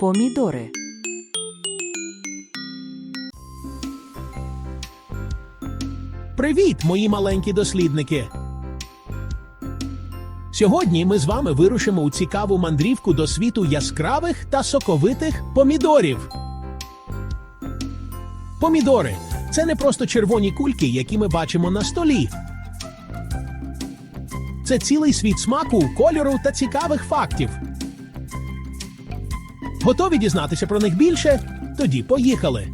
Помідори. Привіт, мої маленькі дослідники! Сьогодні ми з вами вирушимо у цікаву мандрівку до світу яскравих та соковитих помідорів. Помідори це не просто червоні кульки, які ми бачимо на столі. Це цілий світ смаку, кольору та цікавих фактів. Готові дізнатися про них більше? Тоді поїхали.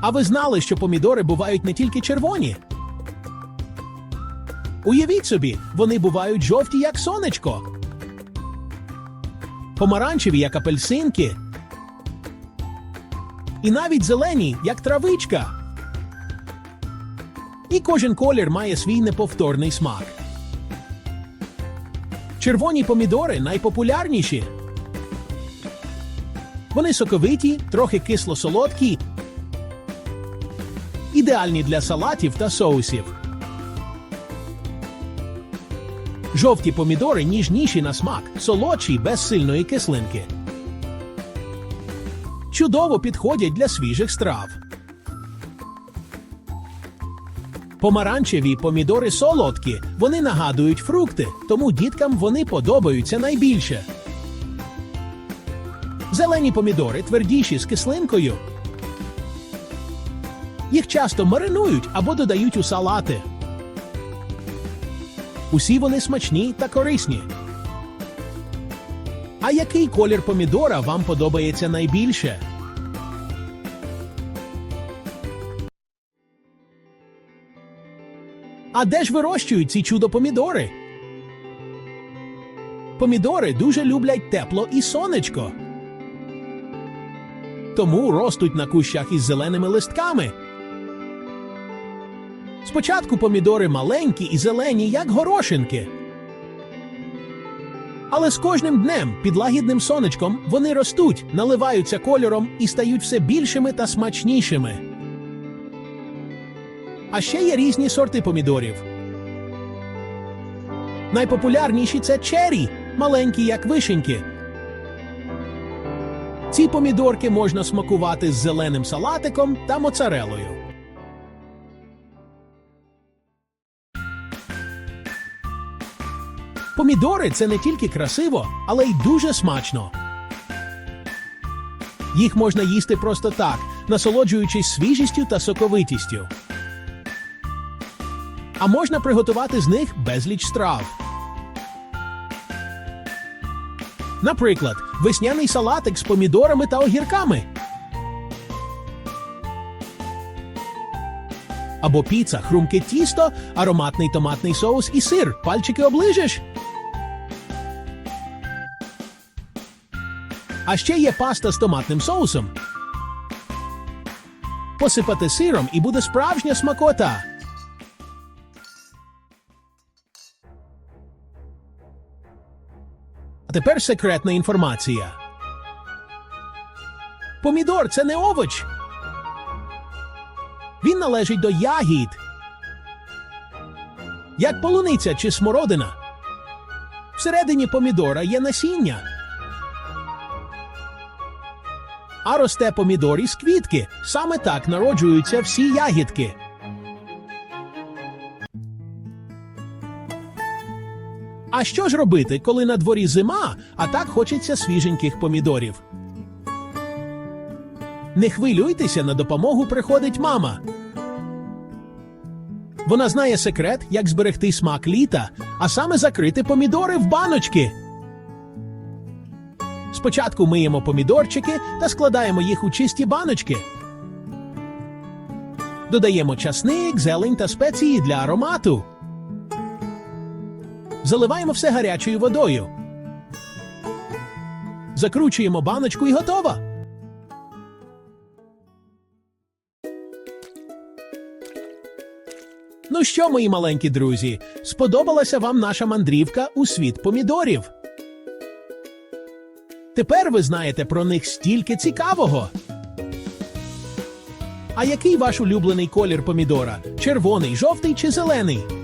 А ви знали, що помідори бувають не тільки червоні? Уявіть собі, вони бувають жовті, як сонечко, помаранчеві, як апельсинки, і навіть зелені, як травичка. І кожен колір має свій неповторний смак. Червоні помідори найпопулярніші. Вони соковиті, трохи кисло-солодкі ідеальні для салатів та соусів. Жовті помідори ніжніші на смак, солодші без сильної кислинки. Чудово підходять для свіжих страв. Помаранчеві помідори солодкі. Вони нагадують фрукти, тому діткам вони подобаються найбільше. Зелені помідори твердіші з кислинкою. Їх часто маринують або додають у салати. Усі вони смачні та корисні. А який колір помідора вам подобається найбільше? А де ж вирощують ці чудо помідори? Помідори дуже люблять тепло і сонечко. Тому ростуть на кущах із зеленими листками. Спочатку помідори маленькі і зелені, як горошинки. Але з кожним днем під лагідним сонечком вони ростуть, наливаються кольором і стають все більшими та смачнішими. А ще є різні сорти помідорів. Найпопулярніші це чері, маленькі, як вишеньки. Ці помідорки можна смакувати з зеленим салатиком та моцарелою. Помідори це не тільки красиво, але й дуже смачно. Їх можна їсти просто так, насолоджуючись свіжістю та соковитістю. А можна приготувати з них безліч страв. Наприклад, весняний салатик з помідорами та огірками. Або піца, хрумке тісто, ароматний томатний соус і сир. Пальчики оближеш. А ще є паста з томатним соусом. Посипати сиром і буде справжня смакота. Тепер секретна інформація. Помідор це не овоч. Він належить до ягід. Як полуниця чи смородина. Всередині помідора є насіння. А росте помідор із квітки. Саме так народжуються всі ягідки. А що ж робити, коли на дворі зима, а так хочеться свіженьких помідорів? Не хвилюйтеся, на допомогу приходить мама. Вона знає секрет, як зберегти смак літа, а саме закрити помідори в баночки. Спочатку миємо помідорчики та складаємо їх у чисті баночки. Додаємо часник, зелень та спеції для аромату. Заливаємо все гарячою водою. Закручуємо баночку і готово. Ну що, мої маленькі друзі, сподобалася вам наша мандрівка у світ помідорів? Тепер ви знаєте про них стільки цікавого. А який ваш улюблений колір помідора? Червоний, жовтий чи зелений?